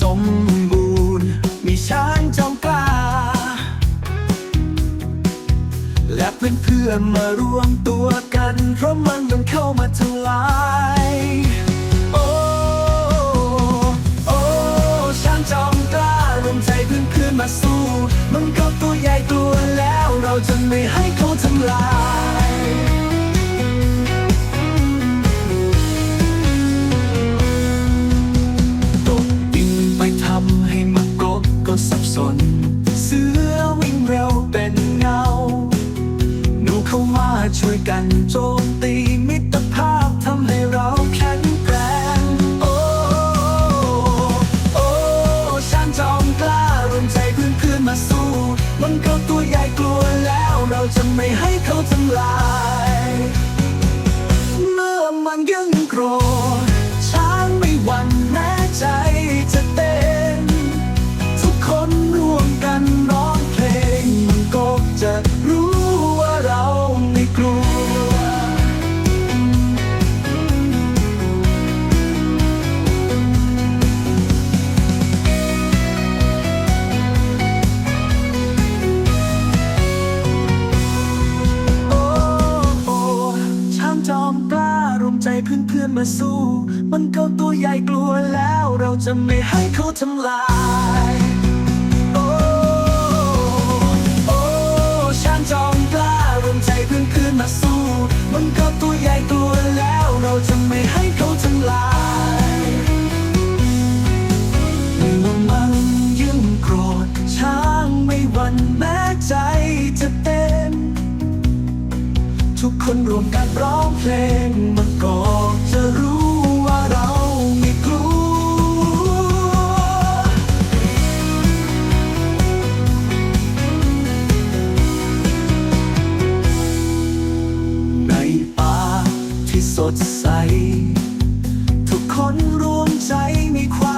สมบูรณ์ มีช้างจอมกล้า และเพื่อนๆมารวมตัวกัน เพราะมันมันเข้ามาทำลายโอ้โอ้ช้างจอมกล้ารวมใจเพื่อนๆมาสู้ มันก็ตัวใหญ่ตัวแล้ว เราจะไม่ให้เขาทำลาย ก็สับสน เสือวิ่งเร็วเป็นเงา หนูเข้ามาช่วยกันโจมตีมิตรภ อมกล้ารวมใจเพื่อนเพื่อนมาสู้ มันก็ตัวใหญ่กลัวแล้ว เราจะไม่ให้เขาทำลาย คนรวมกันร้องเพลงมันก็จะรู้ว่าเราม่กลัว ในป่าที่สดใส ทุกคนรวมใจมีความ